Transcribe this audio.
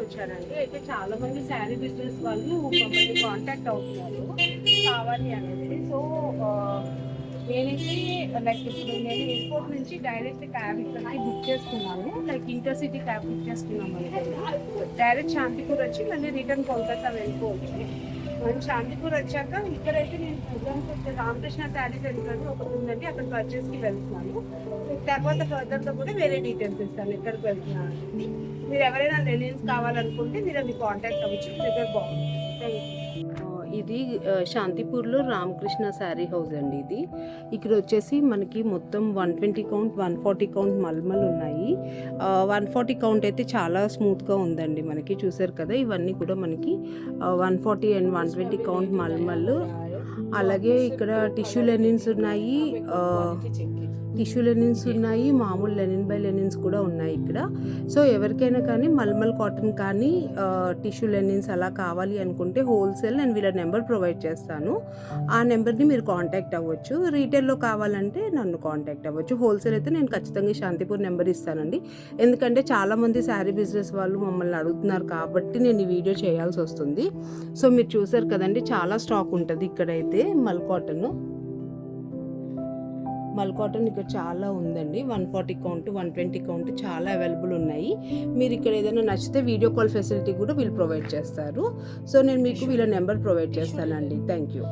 వచ్చానండి అయితే చాలా మంది శారీ బిజినెస్ వాళ్ళు మమ్మల్ని కాంటాక్ట్ అవుతున్నారు. కావాలి అనేది సో నేనైతే లైక్ ఇప్పుడు నేను ఎయిర్పోర్ట్ నుంచి డైరెక్ట్ క్యాబ్ ఇక్కడికి బుక్ చేసుకున్నాను. లైక్ ఇంటర్సిటీ క్యాబ్ బుక్ చేసుకున్నాము డైరెక్ట్ శాంతిపూర్ వచ్చి మళ్ళీ రిటర్న్ కోల్కతా వెళ్ళిపోవచ్చు. మనం శాంతిపూర్ వచ్చాక ఇక్కడైతే నేను ప్రోగ్రామ్స్ వచ్చే రామకృష్ణ శారీ సెంటర్ ఒకటి ఉందండి. అక్కడ పర్చేస్కి వెళ్తున్నాను. తర్వాత ఫర్దర్తో కూడా వేరే డీటెయిల్స్ ఇస్తాను. ఎక్కడికి వెళ్తున్నాను మీరు ఎవరైనా రిలయన్స్ కావాలనుకుంటే మీరు అది కాంటాక్ట్ అవ్వచ్చు. మీ దగ్గర బాగుంది థ్యాంక్ యూ ఇది శాంతిపూర్లో రామకృష్ణ శారీ హౌస్ అండి ఇది. ఇక్కడ వచ్చేసి మనకి మొత్తం one twenty count one forty count mulmul ఉన్నాయి. వన్ ఫార్టీ కౌంట్ అయితే చాలా స్మూత్గా ఉందండి మనకి. చూసారు కదా ఇవన్నీ కూడా మనకి one forty and one twenty count mulmul అలాగే ఇక్కడ టిష్యూ లెనిన్స్ ఉన్నాయి టిష్యూ లెనిన్స్ ఉన్నాయి మామూలు లెనిన్ బై లెనిన్స్ కూడా ఉన్నాయి ఇక్కడ. సో ఎవరికైనా కానీ మల్మల్ కాటన్ కానీ టిష్యూ లెనిన్స్ అలా కావాలి అనుకుంటే హోల్సేల్ నేను వీళ్ళ నెంబర్ ప్రొవైడ్ చేస్తాను. ఆ నెంబర్ని మీరు కాంటాక్ట్ అవ్వచ్చు. రీటైల్లో కావాలంటే నన్ను కాంటాక్ట్ అవ్వచ్చు. హోల్సేల్ అయితే నేను ఖచ్చితంగా శాంతిపూర్ నెంబర్ ఇస్తానండి. ఎందుకంటే చాలామంది శారీ బిజినెస్ వాళ్ళు మమ్మల్ని అడుగుతున్నారు కాబట్టి నేను ఈ వీడియో చేయాల్సి వస్తుంది. సో మీరు చూసారు కదండి చాలా స్టాక్ ఉంటుంది ఇక్కడ ఇక్కడైతే మల్కాటన్ మల్కాటన్ ఇక్కడ చాలా ఉందండి. One forty count one twenty count చాలా అవైలబుల్ ఉన్నాయి. మీరు ఇక్కడ ఏదైనా నచ్చితే వీడియో కాల్ ఫెసిలిటీ కూడా వీళ్ళు ప్రొవైడ్ చేస్తారు. సో నేను మీకు వీళ్ళ నెంబర్ ప్రొవైడ్ చేస్తానండి. Thank you.